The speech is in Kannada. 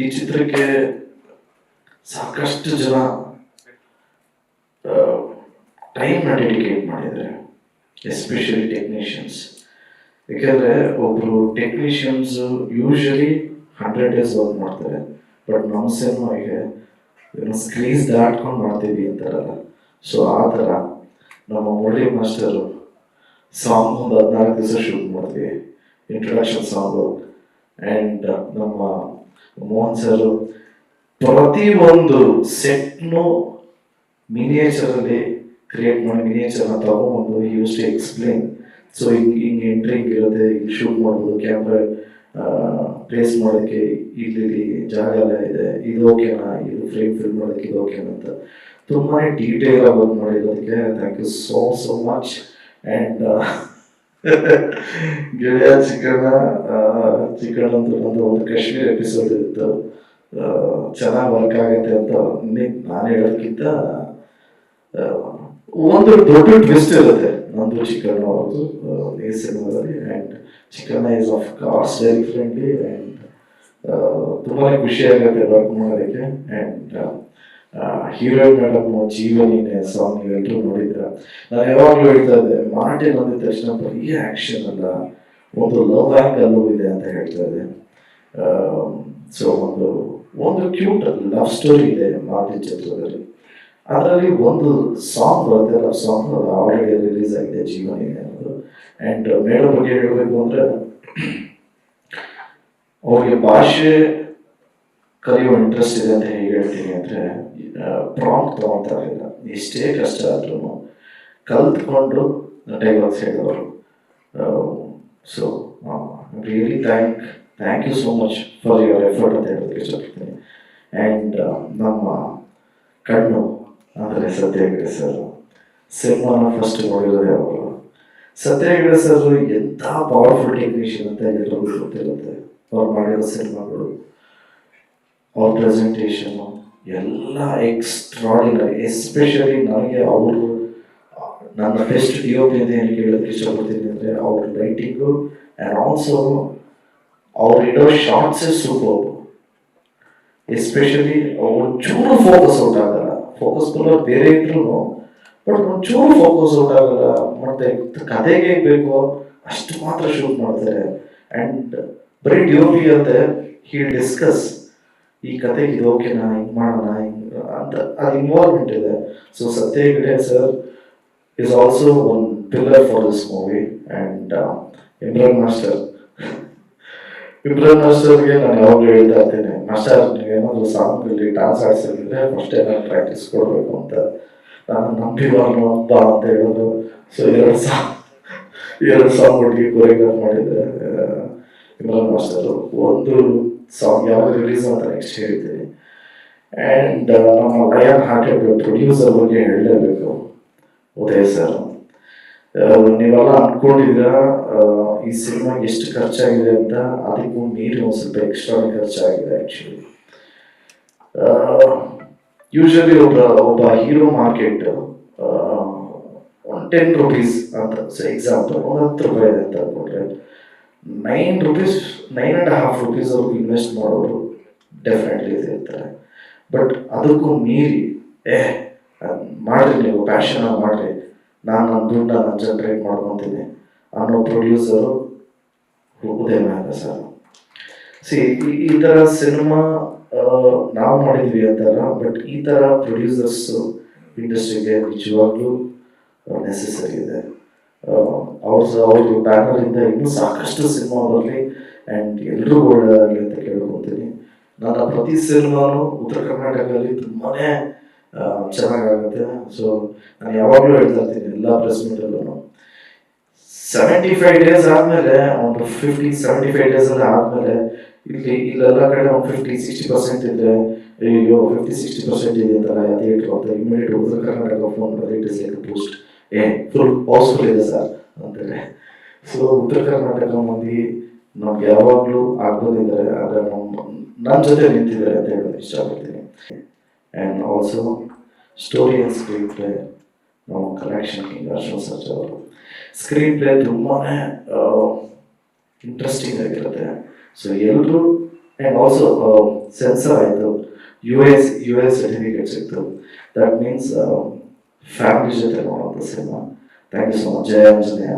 ಈ ಚಿತ್ರಕ್ಕೆ ಸಾಕಷ್ಟು ಜನ ಟೈಮ್ನ ಡೆಡಿಕೇಟ್ ಮಾಡಿದ್ದಾರೆ ಎಸ್ಪೆಷಲಿ ಟೆಕ್ನಿಷಿಯನ್ಸ್ ಯಾಕೆಂದರೆ ಒಬ್ಬರು technicians usually hundred days work ಮಾಡ್ತಾರೆ ಬಟ್ ನಮ್ಮ ಸಿನಿಮಾಗೆ ಸ್ಕ್ರೀನ್ಸ್ ದಾಟ್ಕೊಂಡು ಮಾಡ್ತೀವಿ ಅಂತಾರಲ್ಲ. ಸೊ ಆ ಥರ ನಮ್ಮ ಮುರಳಿ ಮಾಸ್ಟರು ಸಾಂಗ್ ಒಂದು ಹದಿನಾಲ್ಕು ದಿವಸ ಶೂಟ್ ಮಾಡ್ತೀವಿ ಇಂಟ್ರಡಕ್ಷನ್ ಸಾಂಗು ಆ್ಯಂಡ್ ನಮ್ಮ ಮೋಹನ್ ಸರ್ ಪ್ರತಿ ಒಂದು ಸೆಟ್ನು ಮಿನಿಯೇಚರಲ್ಲಿ ಕ್ರಿಯೇಟ್ ಮಾಡಿ ಮಿನಿಯೇಚರ್ನ ತಗೊಂಡು ಯೂಸ್ ಟು ಎಕ್ಸ್ಪ್ಲೇನ್ ಸೊ ಹಿಂಗೆ ಹಿಂಗೆ ಎಂಟ್ರಿ ಇರುತ್ತೆ, ಹಿಂಗೆ ಶೂಟ್ ಮಾಡ್ಬೋದು ಕ್ಯಾಮ್ರಾ ಪ್ಲೇಸ್ ಮಾಡೋಕ್ಕೆ ಇಲ್ಲಿ ಜಾಗ ಎಲ್ಲ ಇದೆ, ಇದು ಓಕೆನಾ ಇದು ಫ್ರೇಮ್ ಫಿಲ್ ಮಾಡೋಕ್ಕೆ ಇದು ಓಕೆನಾ ಅಂತ. ತುಂಬಾ ಡೀಟೇಲ್ ಆಗಿ work ಮಾಡಿರೋದಕ್ಕೆ thank you so so much and ಗೆಳೆಯ ಚಿಕನ ಚಿಕನ್ ಅಂತ ಒಂದು ಒಂದು ಕಾಶ್ಮೀರ್ ಎಪಿಸೋಡ್ ಇತ್ತು. ಚೆನ್ನಾಗಿ ವರ್ಕ್ ಆಗುತ್ತೆ ಅಂತ ನಾನು ಹೇಳೋದಕ್ಕಿಂತ ಒಂದು ದೊಡ್ಡ ಟ್ವಿಸ್ಟ್ ಇರುತ್ತೆ ನಂದು ಚಿಕನ್ ಅವ್ರದ್ದು ಈ ಸಿನಿಮಾದಲ್ಲಿ. ಆ್ಯಂಡ್ ಚಿಕನ್ ಈಸ್ ಆಫ್ ಕಾಸ್ಟ್ ವೆರಿ ಫ್ರೆಂಡ್ಲಿ ಆ್ಯಂಡ್ ತುಂಬಾ ಖುಷಿ ಆಗುತ್ತೆ ವರ್ಕ್ ಮಾಡೋದಕ್ಕೆ. ಆ್ಯಂಡ್ ಹೀರೋಯಿನ್ ಮೇಡಮ್ ಜೀವನಿನೇ ಸಾಂಗ್ ನೀವೆಲ್ಲರೂ ನೋಡಿದ್ರ. ನಾನು ಯಾವಾಗಲೂ ಹೇಳ್ತಾ ಇದ್ದೆ, ಮಾರ್ಟಿನ್ ಅಂದಿದ ತಕ್ಷಣ ಬರೀ ಆ್ಯಕ್ಷನ್ ಅಲ್ಲ, ಒಂದು ಲವ್ ಆ್ಯಂಗಲ್ಲೂ ಇದೆ ಅಂತ ಹೇಳ್ತಾ ಇದ್ದೆ. ಸೊ ಒಂದು ಒಂದು ಕ್ಯೂಟ್ ಲವ್ ಸ್ಟೋರಿ ಇದೆ ಮಾರ್ಟಿನ್ ಚಿತ್ರದಲ್ಲಿ. ಅದರಲ್ಲಿ ಒಂದು ಸಾಂಗ್ ಬರುತ್ತೆ ಲವ್ ಸಾಂಗ್ ಆಲ್ರೆಡಿ ರಿಲೀಸ್ ಆಗಿದೆ ಜೀವನಿನೇ ಅನ್ನೋದು. ಆ್ಯಂಡ್ ಮೇಡಮ್ ಬಗ್ಗೆ ಹೇಳಬೇಕು ಅಂದರೆ, ಅವ್ರಿಗೆ ಭಾಷೆ ಕಲಿಯುವ ಇಂಟ್ರೆಸ್ಟ್ ಇದೆ ಅಂತ ಹೇಗೆ ಹೇಳ್ತೀನಿ ಅಂದರೆ ಪ್ರಾಂಪ್ಟ್ ಇಲ್ಲ. ಎಷ್ಟೇ ಕಷ್ಟ ಆದ್ರೂ ಕಲ್ತ್ಕೊಂಡು ಡೈಲಾಗ್ಸ್ ಹೇಳಿದವರು so really thank thank you so much for your effort ಅಂತ ಹೇಳೋದಕ್ಕೆ ಇಷ್ಟಪಡ್ತೀನಿ. ಆ್ಯಂಡ್ ನಮ್ಮ ಕಣ್ಣು, ಅಂದರೆ ಸತ್ಯ ಸರ್ ಸಿನಿಮಾನ ಫಸ್ಟ್ ನೋಡಿರೋದೇ ಅವರು. ಸತ್ಯ ಸರ್ ಎಂಥ ಪವರ್ಫುಲ್ ಟೆಕ್ನಿಷಿಯನ್ ಅಂತ ಎಲ್ಲರಿಗೂ ಗೊತ್ತಿರುತ್ತೆ. ಅವ್ರು ಮಾಡಿರೋ ಸಿನಿಮಾಗಳು, ಅವ್ರ ಪ್ರೆಸೆಂಟೇಷನು ಎಲ್ಲ ಎಕ್ಸ್ಟ್ರಾಡಿನರಿ ಎಸ್ಪೆಷಲಿ ನನಗೆ ಅವರು ನನ್ನ ಬೆಸ್ಟ್ ಡಿ ಪಿ ಅಂತ ಏನು ಕೇಳೋದಕ್ಕೆ ಇಷ್ಟಪಡ್ತೀನಿ ಅಂದರೆ ಅವ್ರ ಲೈಟಿಂಗು ಆ್ಯಂಡ್ ಆಲ್ಸೋ ಅವ್ರು ಇಡೋ ಶಾರ್ಟ್ಸೇ ಸೂಪರ್ ಎಸ್ಪೆಷಲಿ ಒಂಚೂರು ಫೋಕಸ್ ಔಟ್ ಆಗಲ್ಲ. ಫೋಕಸ್ ಕೂಡ ಬೇರೆ ಇದ್ರು ಬಟ್ ಒಂಚೂರು ಫೋಕಸ್ ಔಟ್ ಆಗಲ್ಲ. ಮತ್ತೆ ಕತೆಗೆ ಬೇಕು ಬೇಕೋ ಅಷ್ಟು ಮಾತ್ರ ಶೂಟ್ ಮಾಡ್ತಾರೆ. ಆ್ಯಂಡ್ ಬರೀ ಡಿ ಒ ಪಿ ಅಂತೆ ಹಿ ಡಿಸ್ಕಸ್ ಈ ಕತೆ ಇದು ಓಕೆನಾ ಹಿಂಗೆ ಮಾಡೋಣ, ಹಿಂಗೆ ಅಂತ ಅದು ಇನ್ವಾಲ್ವ್ಮೆಂಟ್ ಇದೆ. So Satya Hegde sir is also one pillar for this movie and Imran master Imran ಮಾಸ್ಟರ್ಗೆ ನಾನು ಯಾವಾಗಲೂ ಹೇಳ್ತಾ ಇರ್ತೇನೆ, ಮಾಸ್ಟರ್ ನೀವೇನಾದರೂ ಸಾಂಗಲ್ಲಿ ಡಾನ್ಸ್ ಆಡ್ಸಿದ್ರೆ ಫಸ್ಟ್ ನಾನು ಪ್ರಾಕ್ಟೀಸ್ ಕೊಡಬೇಕು ಅಂತ. ನಾನು ನಂಬಿವಾನು ಹಬ್ಬ ಅಂತ ಹೇಳೋದು. ಸೊ ಎರಡು ಸಾಂಗ್ ಎರಡು ಸಾಂಗ್ ಒಟ್ಟಿಗೆ ಕೊರಿಯೋಗ್ರಾಫ್ ಇಮ್ರಾನ್ ಮಾಸ್ಟರ್ ಒಂದು ಸಾಂಗ್ ಯಾವಾಗ ರಿಲೀಸ್ ಅಂತ ನೆಕ್ಸ್ಟ್ ಹೇಳ್ತೀನಿ ಆ್ಯಂಡ್ ನಮ್ಮ ಲಯನ್ ಹಾರ್ಟೆಡ್ ಪ್ರೊಡ್ಯೂಸರ್ ಬಗ್ಗೆ ಹೇಳಲೇಬೇಕು, ಉದಯ ಸರ್ ನೀವೆಲ್ಲ ಅಂದ್ಕೊಂಡಿದ್ರ ಈ ಸಿನಿಮಾಗೆ ಎಷ್ಟು ಖರ್ಚಾಗಿದೆ ಅಂತ? ಅದಕ್ಕೂ ಮೀರಿ ಒಂದು ಸ್ವಲ್ಪ ಎಕ್ಸ್ಟ್ರಾ ಖರ್ಚಾಗಿದೆ ಆ್ಯಕ್ಚುಲಿ ಯೂಶಲಿ ಒಬ್ಬ ಒಬ್ಬ ಹೀರೋ ಮಾರ್ಕೆಟ್ ಒಂದು ಟೆನ್ ರುಪೀಸ್ ಅಂತ ಎಕ್ಸಾಂಪಲ್ ಒಂದು ಹತ್ತು ರೂಪಾಯಿ ಅಂತ ಅಂದ್ಕೊಂಡ್ರೆ nine rupees nine and half rupees ಅವ್ರಿಗೆ ಇನ್ವೆಸ್ಟ್ ಮಾಡೋರು ಡೆಫಿನೆಟ್ಲಿ ಇರ್ತಾರೆ. ಬಟ್ ಅದಕ್ಕೂ ಮೀರಿ, ಏ ಮಾಡಿರಿ ನೀವು ಪ್ಯಾಷನ್ ಮಾಡ್ರಿ. ನಾನು ನನ್ನ ದುಡ್ಡನ್ನ ನಾನು ಜನ್ರೇಟ್ ಮಾಡ್ಕೊತೀನಿ ಅನ್ನೋ ಪ್ರೊಡ್ಯೂಸರು ಉದಯ ಮ್ಯಾಗ ಸರ್. ಸಿ ಈ ಥರ ಸಿನಿಮಾ ನಾವು ಮಾಡಿದ್ವಿ ಅಂತಾರ ಬಟ್ ಈ ಥರ ಪ್ರೊಡ್ಯೂಸರ್ಸು ಇಂಡಸ್ಟ್ರಿಗೆ ನಿಜವಾಗ್ಲೂ ನೆಸೆಸರಿ ಇದೆ. ಅವ್ರ ಬ್ಯಾನರ್ ಇಂದ ಇನ್ನೂ ಸಾಕಷ್ಟು ಸಿನಿಮಾ ಬರಲಿ ಆ್ಯಂಡ್ ಎಲ್ಲರೂ ಒಳ್ಳೆಯದಾಗಲಿ ಅಂತ ಕೇಳ್ಕೊತೀನಿ. ನನ್ನ ಪ್ರತಿ ಸಿನಿಮಾನು ಉತ್ತರ ಕರ್ನಾಟಕದಲ್ಲಿ ತುಂಬಾ ಚೆನ್ನಾಗಾಗುತ್ತೆ. ಸೊ ನಾನು ಯಾವಾಗಲೂ ಹೇಳ್ತಾ ಇರ್ತೀನಿ ಎಲ್ಲ ಪ್ರೆಸ್ ಮೀಟಲ್ಲೂ ಸೆವೆಂಟಿ ಫೈವ್ ಡೇಸ್ ಆದಮೇಲೆ, ಒಂದು ಫಿಫ್ಟಿ ಸೆವೆಂಟಿ ಫೈವ್ ಡೇಸ್ ಎಲ್ಲ ಆದಮೇಲೆ, ಇಲ್ಲಿ, ಇಲ್ಲೆಲ್ಲ ಕಡೆ ಒಂದು ಫಿಫ್ಟಿ ಸಿಕ್ಸ್ಟಿ ಪರ್ಸೆಂಟ್ ಇದ್ದರೆ ಅಯ್ಯೋ ಫಿಫ್ಟಿ ಸಿಕ್ಸ್ಟಿ ಪರ್ಸೆಂಟ್ ಇದೆ ಅಂತ ಥಿಯೇಟ್ರ್ ಅಂತ. ಇಮಿಡಿಯೇಟ್ ಉತ್ತರ ಕರ್ನಾಟಕ ಫೋನ್ ಬರೀ ಇಟ್ ಇಸ್ ಲೈಕ್ ಪೋಸ್ಟ್ ಏ ಫುಲ್ ಹೌಸ್ಫುಲ್ ಇದೆ ಸರ್ ಅಂತಾರೆ ಸೊ ಉತ್ತರ ಕರ್ನಾಟಕ ಮಂದಿ ನಮ್ಗೆ ಯಾವಾಗಲೂ ಆಗ್ಬೋದಿದ್ದಾರೆ ಆದರೆ ನಮ್ಮ ನನ್ನ ಜೊತೆ ನಿಂತಿದ್ದಾರೆ ಅಂತ ಹೇಳೋದು ಇಷ್ಟಪಡ್ತೀನಿ. And also story and screen play ನಮ್ಮ ಕಲೆಕ್ಷನ್ ಕಿಂಗ್ ಅಶೋಕ್ ಸರ್ಜ್ ಅವರು. ಸ್ಕ್ರೀನ್ ಪ್ಲೇ ತುಂಬಾ ಇಂಟ್ರೆಸ್ಟಿಂಗ್ ಆಗಿರುತ್ತೆ. ಸೊ ಎಲ್ಲರೂ ಆ್ಯಂಡ್ ಆಲ್ಸೋ ಸೆನ್ಸರ್ ಆಯಿತು. U S U S certificate ಸಿಕ್ತು. ದಟ್ ಮೀನ್ಸ್ ಫ್ಯಾಮಿಲಿ ಜೊತೆ ನೋಡುವಂಥ cinema thank you so much Jaya Anjaneya